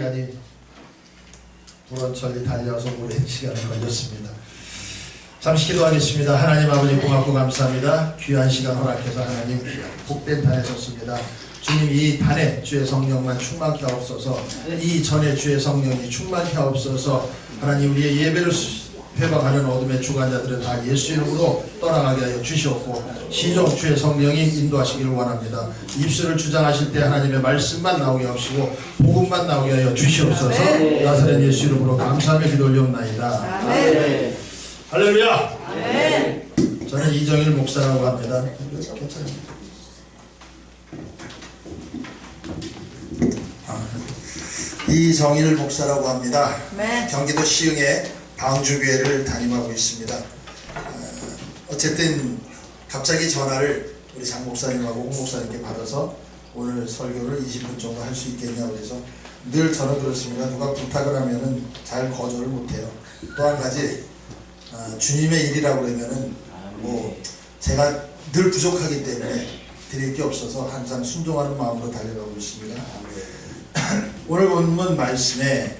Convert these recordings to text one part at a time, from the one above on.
시간이 불원천리 달려서 오랜 시간이 걸렸습니다. 잠시 기도하겠습니다. 하나님 아버지 고맙고 감사합니다. 귀한 시간 허락해서 하나님 복된 단에 섰습니다. 주님 이 단에 주의 성령만 충만케 하옵소서 이 전에 주의 성령이 충만케 하옵소서 하나님 우리의 예배를 수- 회방하는 어둠의 주관자들은 다 예수 이름으로 떠나가게 하여 주시옵고 시종 주의 성령이 인도하시기를 원합니다. 입술을 주장하실 때 하나님의 말씀만 나오게 하시고 복음만 나오게 하여 주시옵소서 나사렛 예수 이름으로 감사하며 기도 올려옵나이다. 아멘. 할렐루야! 아멘. 저는 이정일 목사라고 합니다. 아, 이정일 목사라고 합니다. 네. 경기도 시흥에 방주교회를 담임하고 있습니다. 어, 어쨌든 갑자기 전화를 우리 장 목사님하고 홍 목사님께 받아서 오늘 설교를 20분 정도 할 수 있겠냐고 해서 늘 저는 그렇습니다. 누가 부탁을 하면은 잘 거절을 못해요. 또 한 가지 어, 주님의 일이라고 그러면은 뭐 제가 늘 부족하기 때문에 드릴 게 없어서 항상 순종하는 마음으로 달려가고 있습니다. 오늘 본문 말씀에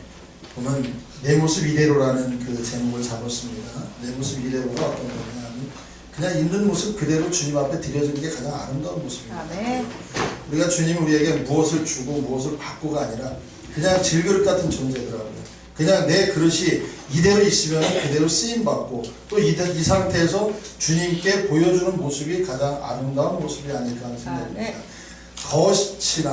보면 내 모습 이대로라는 그 제목을 잡았습니다. 내 모습 이대로가 어떤 거냐면 그냥 있는 모습 그대로 주님 앞에 드려지는 게 가장 아름다운 모습입니다. 아멘. 우리가 주님 우리에게 무엇을 주고 무엇을 받고가 아니라 그냥 질그릇 같은 존재더라고요. 그냥 내 그릇이 이대로 있으면 그대로 쓰임 받고 또 이 상태에서 주님께 보여주는 모습이 가장 아름다운 모습이 아닐까 하는 생각입니다. 네. 거시나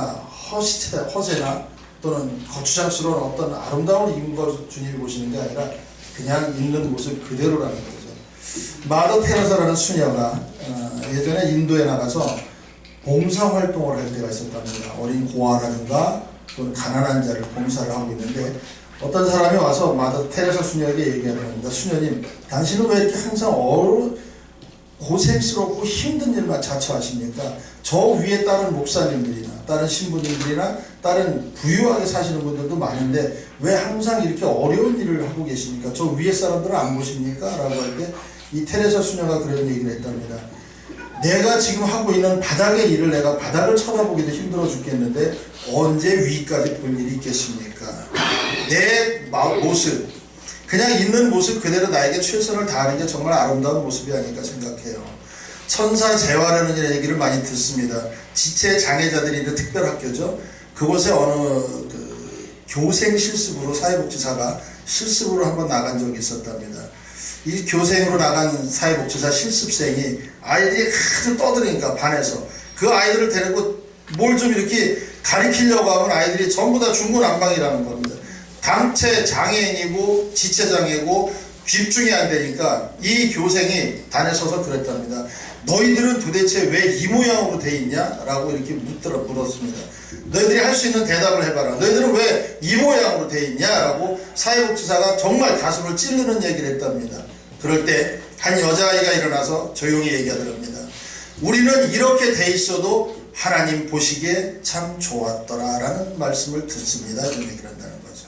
허시체, 허세나 또는 거추장스러운 어떤 아름다운 인걸 주님이 보시는 게 아니라 그냥 있는 모습 그대로라는 거죠. 마더 테레사라는 수녀가 어, 예전에 인도에 나가서 봉사 활동을 할 때가 있었답니다. 어린 고아라든가 또는 가난한 자를 봉사를 하고 있는데 어떤 사람이 와서 마더 테레사 수녀에게 얘기하는 겁니다. 수녀님, 당신은 왜 이렇게 항상 어려 고생스럽고 힘든 일만 자처하십니까? 저 위에 다른 목사님들이나 다른 신부님들이나 다른 부유하게 사시는 분들도 많은데 왜 항상 이렇게 어려운 일을 하고 계십니까? 저 위에 사람들은 안 보십니까? 라고 할 때 이 테레사 수녀가 그런 얘기를 했답니다. 내가 지금 하고 있는 바닥의 일을 내가 바닥을 쳐다보기도 힘들어 죽겠는데 언제 위까지 볼 일이 있겠습니까? 내 마- 모습, 그냥 있는 모습 그대로 나에게 최선을 다하는 게 정말 아름다운 모습이 아닐까 생각해요. 천사 재화라는 얘기를 많이 듣습니다. 지체 장애자들이 있는 특별학교죠. 그곳에 어느 그 교생 실습으로 사회복지사가 실습으로 한번 나간 적이 있었답니다. 이 교생으로 나간 사회복지사 실습생이 아이들이 하도 떠드니까 반에서 그 아이들을 데리고 뭘 좀 이렇게 가리키려고 하면 아이들이 전부 다 중구난방이라는 겁니다. 당체 장애인이고 지체장애고 집중이 안 되니까 이 교생이 단에 서서 그랬답니다. 너희들은 도대체 왜 이 모양으로 돼 있냐? 라고 이렇게 묻더라, 물었습니다. 너희들이 할 수 있는 대답을 해봐라. 너희들은 왜 이 모양으로 돼 있냐? 라고 사회복지사가 정말 가슴을 찌르는 얘기를 했답니다. 그럴 때 한 여자아이가 일어나서 조용히 얘기하더랍니다. 우리는 이렇게 돼 있어도 하나님 보시기에 참 좋았더라 라는 말씀을 듣습니다. 이런 얘기를 한다는 거죠.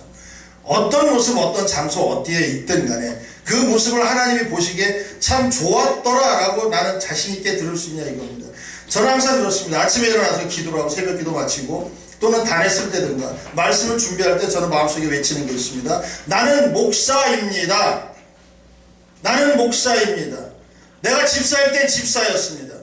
어떤 모습, 어떤 장소, 어디에 있든 간에 그 모습을 하나님이 보시기에 참 좋았더라 라고 나는 자신있게 들을 수 있냐 이겁니다. 저는 항상 그렇습니다. 아침에 일어나서 기도를 하고 새벽 기도 마치고 또는 단했을 때든가 말씀을 준비할 때 저는 마음속에 외치는 게 있습니다. 나는 목사입니다. 나는 목사입니다. 내가 집사일 땐 집사였습니다.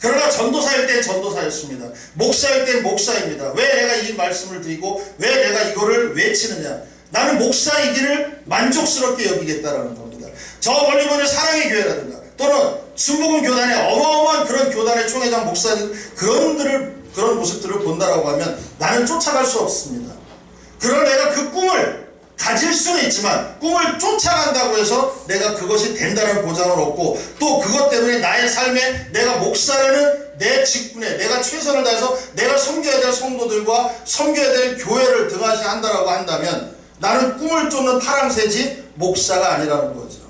그러나 전도사일 땐 전도사였습니다. 목사일 땐 목사입니다. 왜 내가 이 말씀을 드리고 왜 내가 이거를 외치느냐? 나는 목사이기를 만족스럽게 여기겠다라는 겁니다. 저 멀리 보는 사랑의 교회라든가 또는 순복음 교단의 어마어마한 그런 교단의 총회장 목사님 그런 들을 그런 모습들을 본다라고 하면 나는 쫓아갈 수 없습니다. 그러나 내가 그 꿈을 가질 수는 있지만 꿈을 쫓아간다고 해서 내가 그것이 된다는 보장을 얻고 또 그것 때문에 나의 삶에 내가 목사라는 내 직분에 내가 최선을 다해서 내가 섬겨야 될 성도들과 섬겨야 될 교회를 등하시 한다라고 한다면 나는 꿈을 쫓는 파랑새지 목사가 아니라는 거죠.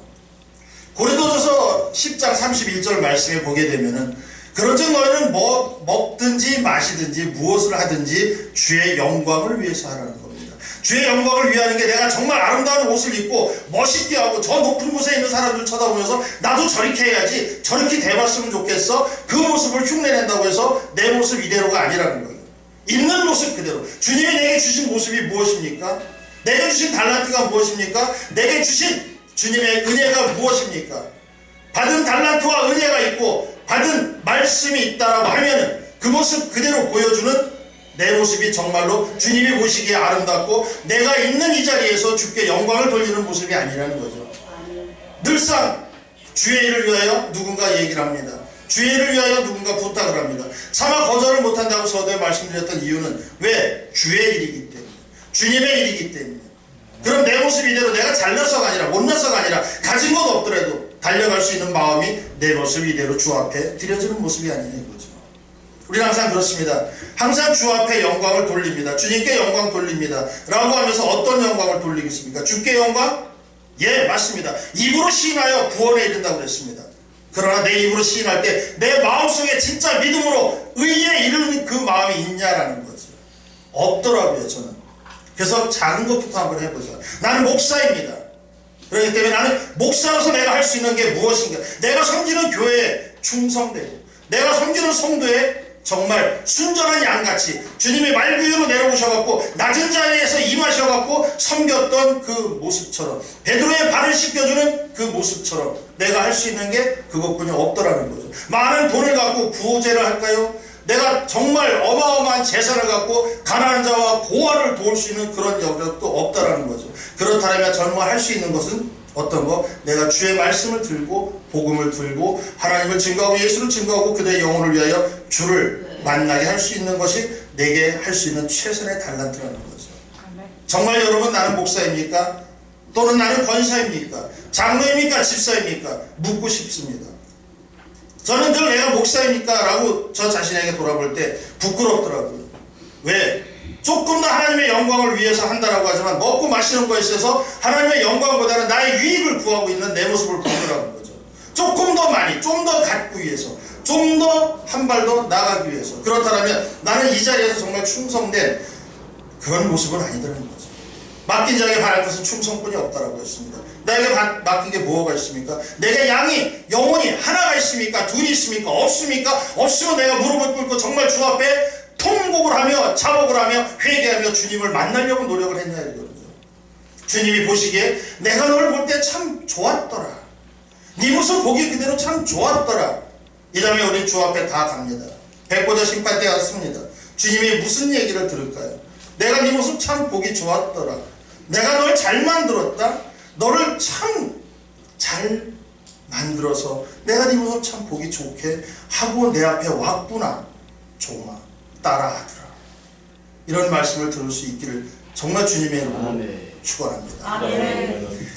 고린도전서 10장 31절 말씀에 보게 되면은 그런즉 너희는 뭐 먹든지 마시든지 무엇을 하든지 주의 영광을 위해서 하라는 겁니다. 주의 영광을 위하는 게 내가 정말 아름다운 옷을 입고 멋있게 하고 저 높은 곳에 있는 사람들 쳐다보면서 나도 저렇게 해야지 저렇게 대봤으면 좋겠어 그 모습을 흉내낸다고 해서 내 모습 이대로가 아니라는 거예요. 있는 모습 그대로 주님이 내게 주신 모습이 무엇입니까? 내게 주신 달란트가 무엇입니까? 내게 주신 주님의 은혜가 무엇입니까? 받은 달란트와 은혜가 있고 받은 말씀이 있다라고 하면은 그 모습 그대로 보여주는 내 모습이 정말로 주님이 보시기에 아름답고 내가 있는 이 자리에서 주께 영광을 돌리는 모습이 아니라는 거죠. 늘상 주의 일을 위하여 누군가 얘기를 합니다. 주의 일을 위하여 누군가 부탁을 합니다. 차마 거절을 못한다고 서두에 말씀드렸던 이유는 왜? 주의 일이기 때문에. 주님의 일이기 때문에. 그럼 내 모습 이대로 내가 잘나서가 아니라 못나서가 아니라 가진 것 없더라도 달려갈 수 있는 마음이 내 모습 이대로 주 앞에 드려지는 모습이 아니냐 이거죠. 우리는 항상 그렇습니다. 항상 주 앞에 영광을 돌립니다. 주님께 영광 돌립니다. 라고 하면서 어떤 영광을 돌리겠습니까? 주께 영광? 예, 맞습니다. 입으로 시인하여 구원에 이른다고 그랬습니다. 그러나 내 입으로 시인할 때 내 마음속에 진짜 믿음으로 의에 이르는 그 마음이 있냐라는 거죠. 없더라고요, 저는. 그래서 작은 것부터 한번 해보자. 나는 목사입니다. 그렇기 때문에 나는 목사로서 내가 할 수 있는 게 무엇인가? 내가 섬기는 교회에 충성되고, 내가 섬기는 성도에 정말 순전한 양같이 주님이 말 위로 내려오셔갖고 낮은 자리에서 임하셔갖고 섬겼던 그 모습처럼 베드로의 발을 씻겨주는 그 모습처럼 내가 할 수 있는 게 그것뿐이 없더라는 거죠. 많은 돈을 갖고 구호제를 할까요? 내가 정말 어마어마한 재산을 갖고 가난한 자와 고아를 도울 수 있는 그런 영역도 없다라는 거죠. 그렇다면 젊어 할수 있는 것은 어떤 거? 내가 주의 말씀을 들고 복음을 들고 하나님을 증거하고 예수를 증거하고 그들의 영혼을 위하여 주를 만나게 할 수 있는 것이 내게 할 수 있는 최선의 달란트라는 거죠. 정말 여러분 나는 목사입니까? 또는 나는 권사입니까? 장로입니까? 집사입니까? 묻고 싶습니다. 저는 늘 내가 목사입니까? 라고 저 자신에게 돌아볼 때 부끄럽더라고요. 왜? 조금 더 하나님의 영광을 위해서 한다라고 하지만 먹고 마시는 거에 있어서 하나님의 영광보다는 나의 유익을 구하고 있는 내 모습을 보더라는 거죠. 조금 더 많이, 좀 더 갖기 위해서, 좀 더 한 발 더 나가기 위해서. 그렇다면 나는 이 자리에서 정말 충성된 그런 모습은 아니더라는 거죠. 맡긴 자에게 바랄 것은 충성뿐이 없다라고 했습니다. 나에게 바- 맡긴 게 뭐가 있습니까? 내게 양이 영혼이 하나가 있습니까? 둘이 있습니까? 없습니까? 없으면 내가 무릎을 꿇고 정말 주 앞에 통곡을 하며 자복을 하며 회개하며 주님을 만나려고 노력을 했냐 이거죠. 주님이 보시기에 내가 너를 볼 때 참 좋았더라. 네 모습 보기 그대로 참 좋았더라. 이러면 우리 주 앞에 다 갑니다. 백보자 심판 때 왔습니다. 주님이 무슨 얘기를 들을까요? 내가 네 모습 참 보기 좋았더라. 내가 널 잘 만들었다. 너를 참 잘 만들어서 내가 네 모습 참 보기 좋게 하고 내 앞에 왔구나. 종아 따라하더라. 이런 말씀을 들을 수 있기를 정말 주님의 이름으로 아멘. 축원합니다. 아멘.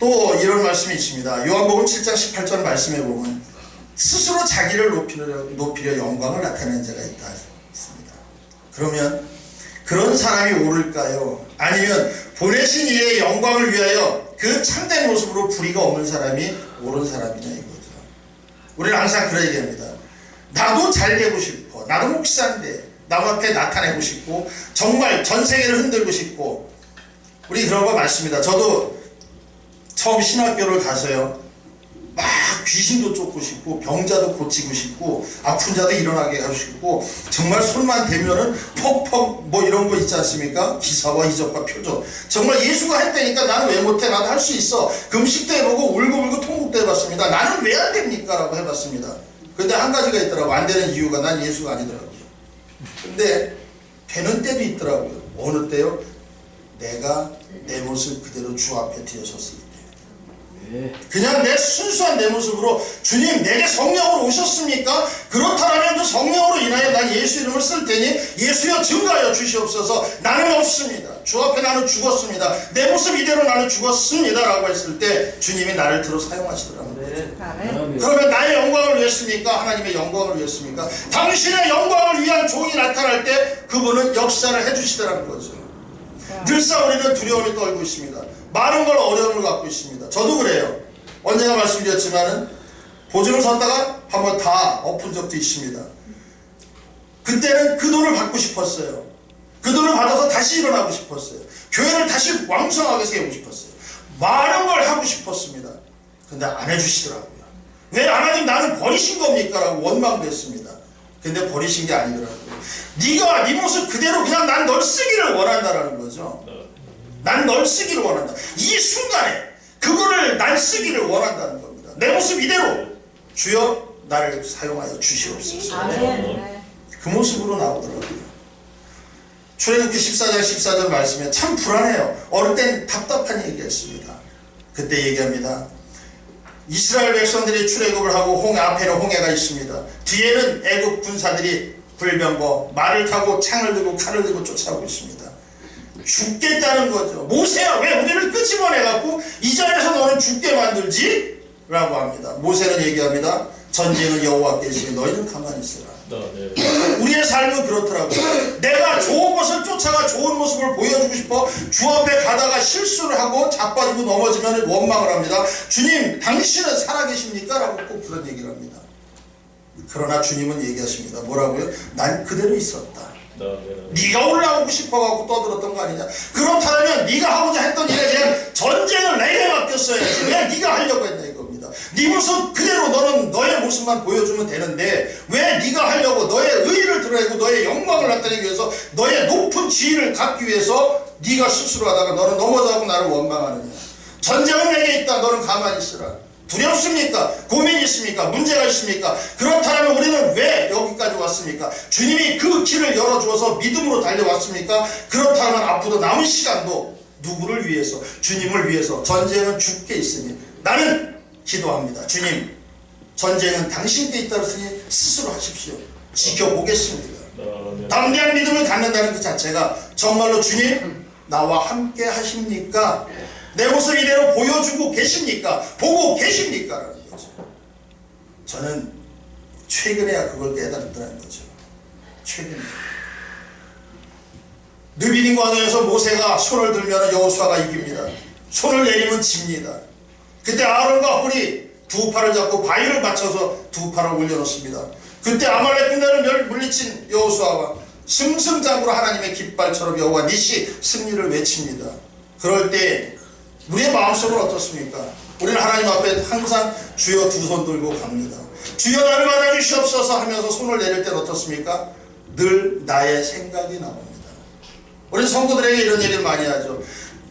또 이런 말씀이 있습니다. 요한복음 7장 18절 말씀에 보면 스스로 자기를 높이려, 높이려 영광을 나타내는 자가 있다 했습니다. 그러면 그런 사람이 오를까요? 아니면 보내신 이의 영광을 위하여 그 참된 모습으로 불의가 없는 사람이 옳은 사람이냐 이거죠. 우리는 항상 그런 얘기합니다. 나도 잘 되고 싶어. 나도 목사인데 남 앞에 나타내고 싶고 정말 전 세계를 흔들고 싶고 우리 그런 거 많습니다. 저도 처음 신학교를 가서요. 막 귀신도 쫓고 싶고 병자도 고치고 싶고 아픈 자도 일어나게 하고 싶고 정말 손만 대면은 퍽퍽 뭐 이런 거 있지 않습니까? 기사와 이적과 표적 정말 예수가 했다니까 나는 왜 못해 나도 할 수 있어 금식도 해보고 울고불고 통곡도 해봤습니다 나는 왜 안 됩니까? 라고 해봤습니다 근데 한 가지가 있더라고 안 되는 이유가 난 예수가 아니더라고요 근데 되는 때도 있더라고요 어느 때요? 내가 내 모습 그대로 주 앞에 뒤어섰을 때 네. 그냥 내 순수한 내 모습으로 주님 내게 성령으로 오셨습니까? 그렇다면 그 성령으로 인하여 난 예수 이름을 쓸 테니 예수여 증가하여 주시옵소서 나는 없습니다 주 앞에 나는 죽었습니다 내 모습 이대로 나는 죽었습니다 라고 했을 때 주님이 나를 들어 사용하시더라고요 네. 그러면 나의 영광을 위했습니까? 하나님의 영광을 위했습니까? 당신의 영광을 위한 종이 나타날 때 그분은 역사를 해주시더라는 거죠 늘상 우리는 두려움이 떨고 있습니다. 많은 걸 어려움을 갖고 있습니다. 저도 그래요. 언제나 말씀드렸지만은 보증을 섰다가 한번 다 엎은 적도 있습니다. 그때는 그 돈을 받고 싶었어요. 그 돈을 받아서 다시 일어나고 싶었어요. 교회를 다시 왕성하게 세우고 싶었어요. 많은 걸 하고 싶었습니다. 근데 안 해주시더라고요. 왜 하나님 나는 버리신 겁니까? 라고 원망도 했습니다. 근데 버리신 게 아니더라고요. 네가 네 모습 그대로 그냥 난 널 쓰기를 원한다라는 거죠. 난 널 쓰기를 원한다. 이 순간에 그거를 날 쓰기를 원한다는 겁니다. 내 모습 이대로 주여 나를 사용하여 주시옵소서. 아멘. 그 모습으로 나오더라고요. 출애굽기 14장 14절 말씀에 참 불안해요. 어릴 땐 답답한 얘기였습니다. 그때 얘기합니다. 이스라엘 백성들이 출애굽을 하고 홍해 앞에는 홍해가 있습니다. 뒤에는 애굽 군사들이 불병거 말을 타고 창을 들고 칼을 들고 쫓아오고 있습니다. 죽겠다는 거죠. 모세야 왜 우리를 끄집어내갖고 이 자리에서 너는 죽게 만들지? 라고 합니다. 모세는 얘기합니다. 전쟁은 여호와께 있으니 너희는 가만히 있어라. 우리의 삶은 그렇더라고요. 내가 좋은 것을 쫓아가 좋은 모습을 보여주고 싶어 주 앞에 가다가 실수를 하고 자빠지고 넘어지면 원망을 합니다. 주님, 당신은 살아계십니까? 라고 꼭 그런 얘기를 합니다. 그러나 주님은 얘기하십니다. 뭐라고요? 난 그대로 있었다. 네가 올라오고 싶어갖고 떠들었던 거 아니냐? 그렇다면 네가 하고자 했던 일에 대한 전쟁을 내게 맡겼어야지. 왜 네가 하려고 했냐 이겁니다. 네 모습 그대로 너는 너의 모습만 보여주면 되는데 왜 네가 하려고 너의 의의를 드러내고 너의 영광을 나타내기 위해서 너의 높은 지위를 갖기 위해서 네가 스스로 하다가 너는 넘어져고 나를 원망하느냐? 전쟁은 내게 있다. 너는 가만히 있으라. 두렵습니까? 고민이 있습니까? 문제가 있습니까? 그렇다면 우리는 왜 여기까지 왔습니까? 주님이 그 길을 열어주어서 믿음으로 달려왔습니까? 그렇다면 앞으로 남은 시간도 누구를 위해서? 주님을 위해서 전쟁은 죽게 있으니 나는 기도합니다. 주님, 전쟁은 당신께 있다으니 스스로 하십시오. 지켜보겠습니다. 담대한 믿음을 갖는다는 그 자체가 정말로 주님 나와 함께 하십니까? 내 모습 이대로 보여주고 계십니까? 보고 계십니까? 라는 거죠. 저는 최근에야 그걸 깨달았다는 거죠. 최근에. 느비딘 광야에서 모세가 손을 들면 여호수아가 이깁니다. 손을 내리면 집니다. 그때 아론과 홀이 두 팔을 잡고 바위를 맞춰서 두 팔을 올려놓습니다. 그때 아말렉 군대를 물리친 여호수아가 승승장구로 하나님의 깃발처럼 여호와 니시 승리를 외칩니다. 그럴 때 우리의 마음속은 어떻습니까? 우리는 하나님 앞에 항상 주여 두 손 들고 갑니다. 주여 나를 받아주시옵소서 하면서 손을 내릴 때는 어떻습니까? 늘 나의 생각이 나옵니다. 우리 성도들에게 이런 얘기를 많이 하죠.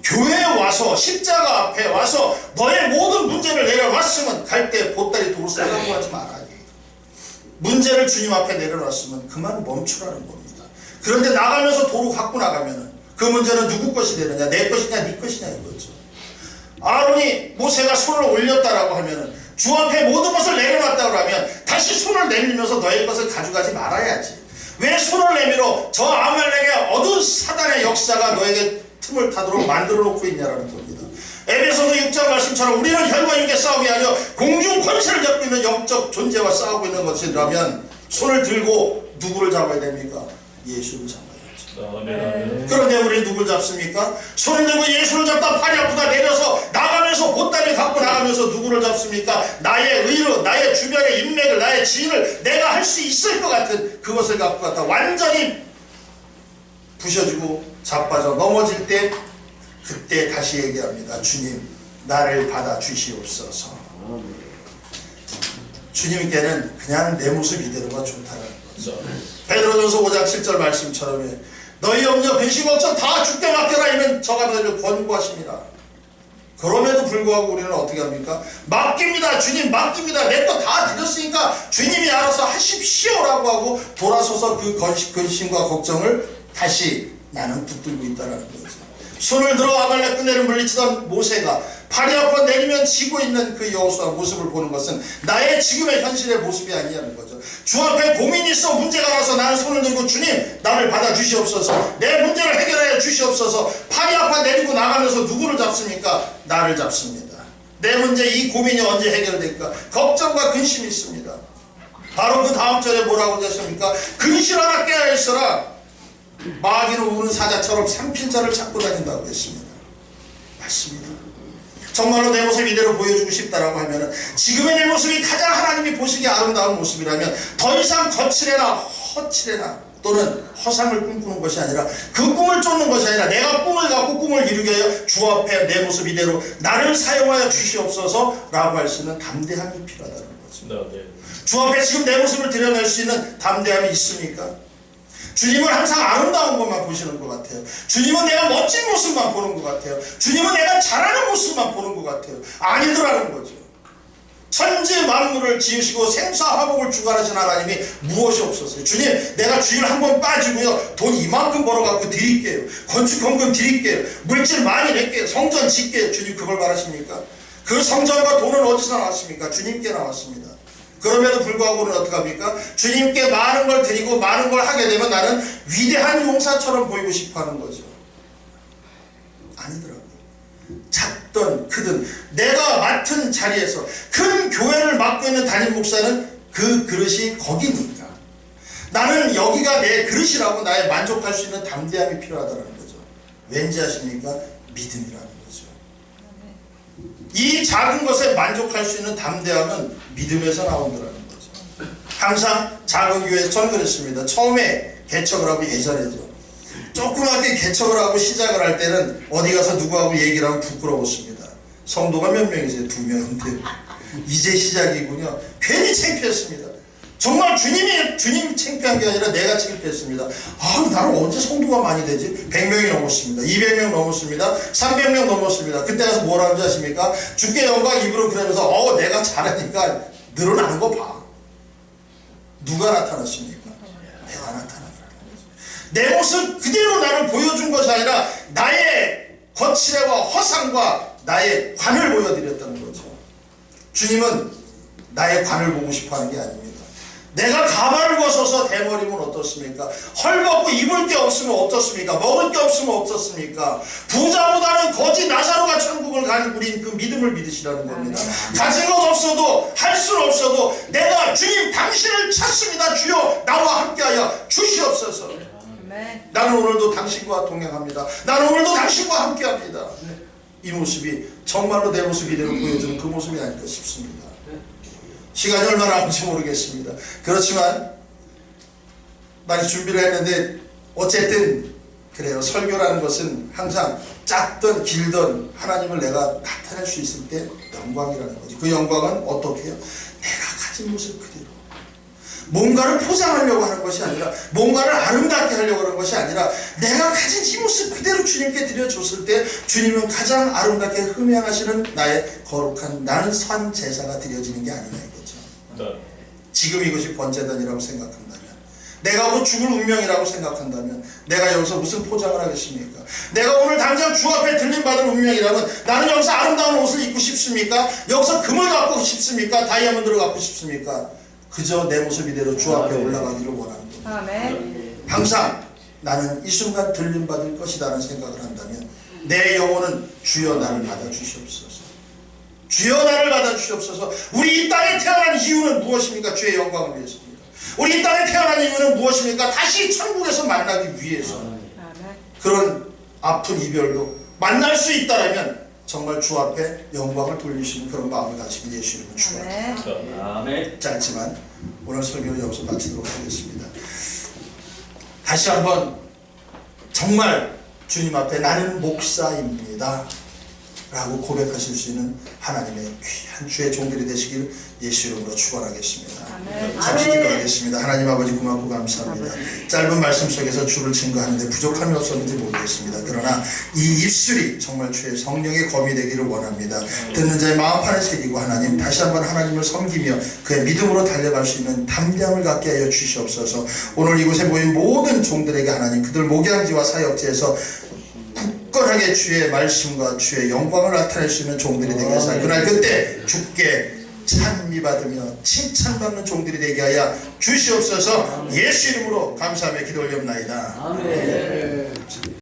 교회에 와서 십자가 앞에 와서 너의 모든 문제를 내려놨으면 갈 때 보따리 도로 싸가고 하지 말아야 돼. 문제를 주님 앞에 내려놨으면 그만 멈추라는 겁니다. 그런데 나가면서 도로 갖고 나가면은 그 문제는 누구 것이 되느냐 내 것이냐 네 것이냐 이거죠. 아론이 모세가 손을 올렸다라고 하면은 주 앞에 모든 것을 내려놨다고 하면 다시 손을 내밀면서 너의 것을 가져가지 말아야지. 왜 손을 내밀어 저 아말렉의 어두운 사단의 역사가 너에게 틈을 타도록 만들어 놓고 있냐라는 겁니다. 에베소서 6장 말씀처럼 우리는 혈과 육의 싸움이 아니라 공중 권세를 잡고 있는 영적 존재와 싸우고 있는 것이라면 손을 들고 누구를 잡아야 됩니까? 예수를 잡아야죠. 그런데 우리 누굴 잡습니까? 손을 들고 예수를 잡다 팔이 아프다 내려서 나가면서 보따리 갖고 나가면서 누구를 잡습니까? 나의 의로 나의 주변의 인맥을 나의 지인을 내가 할 수 있을 것 같은 그것을 갖고 갔다 완전히 부셔지고 자빠져 넘어질 때 그때 다시 얘기합니다. 주님 나를 받아 주시옵소서. 주님께는 그냥 내 모습 이대로가 좋다는 거죠. 베드로전서 5장 7절 말씀처럼 너희 염려 근심 걱정 다 죽게 맡겨라 이면 저가 너희를 권고하십니다. 그럼에도 불구하고 우리는 어떻게 합니까? 맡깁니다. 주님 맡깁니다. 내 거 다 드렸으니까 주님이 알아서 하십시오라고 하고 돌아서서 그 근심과 걱정을 다시 나는 붙들고 있다는 거죠. 손을 들어 아말렉 끝내를 물리치던 모세가 팔이 아파 내리면 지고 있는 그 여호수아 모습을 보는 것은 나의 지금의 현실의 모습이 아니라는 거죠. 주 앞에 고민이 있어 문제가 나서 나는 손을 들고 주님 나를 받아 주시옵소서 내 문제를 해결하여 주시옵소서 팔이 아파 내리고 나가면서 누구를 잡습니까? 나를 잡습니다. 내 문제 이 고민이 언제 해결될까? 걱정과 근심이 있습니다. 바로 그 다음 절에 뭐라고 하셨습니까? 근실 하나 깨어 있어라. 마귀는 우는 사자처럼 삼킬자를 찾고 다닌다고 했습니다. 맞습니다. 정말로 내 모습 이대로 보여주고 싶다라고 하면 지금의 내 모습이 가장 하나님이 보시기에 아름다운 모습이라면 더 이상 거칠해나 허칠해나 또는 허상을 꿈꾸는 것이 아니라 그 꿈을 쫓는 것이 아니라 내가 꿈을 갖고 꿈을 이루게 하여 주 앞에 내 모습 이대로 나를 사용하여 주시옵소서 라고 할 수 있는 담대함이 필요하다는 거죠. 주 앞에 지금 내 모습을 드러낼 수 있는 담대함이 있습니까? 주님은 항상 아름다운 것만 보시는 것 같아요. 주님은 내가 멋진 모습만 보는 것 같아요. 주님은 내가 잘하는 모습만 보는 것 같아요. 아니더라는 거죠. 천지 만물을 지으시고 생사화복을 주관하신 하나님이 무엇이 없었어요. 주님 내가 주일 한 번 빠지고요. 돈 이만큼 벌어갖고 드릴게요. 건축헌금 드릴게요. 물질 많이 낼게요. 성전 짓게요. 주님 그걸 바라십니까? 그 성전과 돈은 어디서 나왔습니까? 주님께 나왔습니다. 그럼에도 불구하고는 어떡합니까? 주님께 많은 걸 드리고 많은 걸 하게 되면 나는 위대한 용사처럼 보이고 싶어 하는 거죠. 아니더라고요. 작든 크든 내가 맡은 자리에서 큰 교회를 맡고 있는 담임 목사는 그 그릇이 거기니까 나는 여기가 내 그릇이라고 나의 만족할 수 있는 담대함이 필요하다는 거죠. 왠지 아십니까? 믿음이라는. 이 작은 것에 만족할 수 있는 담대함은 믿음에서 나온다는 거죠. 항상 작은 교회에서 저는 그랬습니다. 처음에 개척을 하고 예전에죠. 조그맣게 개척을 하고 시작을 할 때는 어디 가서 누구하고 얘기를 하면 부끄러웠습니다. 성도가 몇 명이세요? 두 명인데 이제 시작이군요. 괜히 창피했습니다. 정말 주님이 주님이 창피한 게 아니라 내가 창피했습니다. 아, 나는 언제 성도가 많이 되지? 100명이 넘었습니다. 200명 넘었습니다. 300명 넘었습니다. 그때 가서 뭐라 하는지 아십니까? 주께 영광 입으로 그러면서 어, 내가 잘하니까 늘어나는 거 봐. 누가 나타났습니까? 내가 나타나더라. 내 모습 그대로 나를 보여준 것이 아니라 나의 거칠애와 허상과 나의 관을 보여드렸다는 거죠. 주님은 나의 관을 보고 싶어 하는 게 아닙니다. 내가 가발을 벗어서 대머리면 어떻습니까? 헐벗고 입을 게 없으면 어떻습니까? 먹을 게 없으면 어떻습니까? 부자보다는 거지 나사로가 천국을 가는 우린 그 믿음을 믿으시라는 겁니다. 가진 것 없어도 할 수는 없어도 내가 주님 당신을 찾습니다. 주여 나와 함께하여 주시옵소서. 나는 오늘도 당신과 동행합니다. 나는 오늘도 당신과 함께합니다. 이 모습이 정말로 내 모습 이대로 보여주는 그 모습이 아닐까 싶습니다. 시간이 얼마나 남을지 모르겠습니다. 그렇지만 많이 준비를 했는데 어쨌든 그래요. 설교라는 것은 항상 짧든 길든 하나님을 내가 나타낼 수 있을 때 영광이라는 거지. 그 영광은 어떻게 해요? 내가 가진 모습 그대로. 뭔가를 포장하려고 하는 것이 아니라 뭔가를 아름답게 하려고 하는 것이 아니라 내가 가진 이 모습 그대로 주님께 드려줬을 때 주님은 가장 아름답게 흠양하시는 나의 거룩한 나는 선 제사가 드려지는 게 아니냐 지금 이것이 번제단이라고 생각한다면 내가 곧 죽을 운명이라고 생각한다면 내가 여기서 무슨 포장을 하겠습니까? 내가 오늘 당장 주 앞에 들림받은 운명이라면 나는 여기서 아름다운 옷을 입고 싶습니까? 여기서 금을 갖고 싶습니까? 다이아몬드를 갖고 싶습니까? 그저 내 모습 이대로 주 앞에 올라가기를 원하는 겁니다. 아멘. 항상 나는 이 순간 들림받을 것이다라는 생각을 한다면 내 영혼은 주여 나를 받아주시옵소서. 주여 나를 받아주시옵소서. 우리 이 땅에 태어난 이유는 무엇입니까? 주의 영광을 위해서입니다. 우리 이 땅에 태어난 이유는 무엇입니까? 다시 천국에서 만나기 위해서. 그런 아픈 이별도 만날 수 있다면 정말 주 앞에 영광을 돌리시는 그런 마음을 가지고 예수 이름을 축원합니다. 짧지만 오늘 설교는 여기서 마치도록 하겠습니다. 다시 한번 정말 주님 앞에 나는 목사입니다. 라고 고백하실 수 있는 하나님의 귀한 주의 종들이 되시길 예수 이름으로 축원하겠습니다. 잠시 기도하겠습니다. 하나님 아버지 고맙고 감사합니다. 짧은 말씀 속에서 주를 증거하는데 부족함이 없었는지 모르겠습니다. 그러나 이 입술이 정말 주의 성령의 검이 되기를 원합니다. 듣는 자의 마음판에 새기고 하나님 다시 한번 하나님을 섬기며 그의 믿음으로 달려갈 수 있는 담대함을 갖게 하여 주시옵소서. 오늘 이곳에 모인 모든 종들에게 하나님 그들 목양지와 사역지에서 굳건하게 주의 말씀과 주의 영광을 나타낼 수 있는 종들이 되게 하사 그날 그때 주께 찬미 받으며 칭찬받는 종들이 되게 하여 주시옵소서 예수 이름으로 감사하며 기도 올렸나이다. 아멘.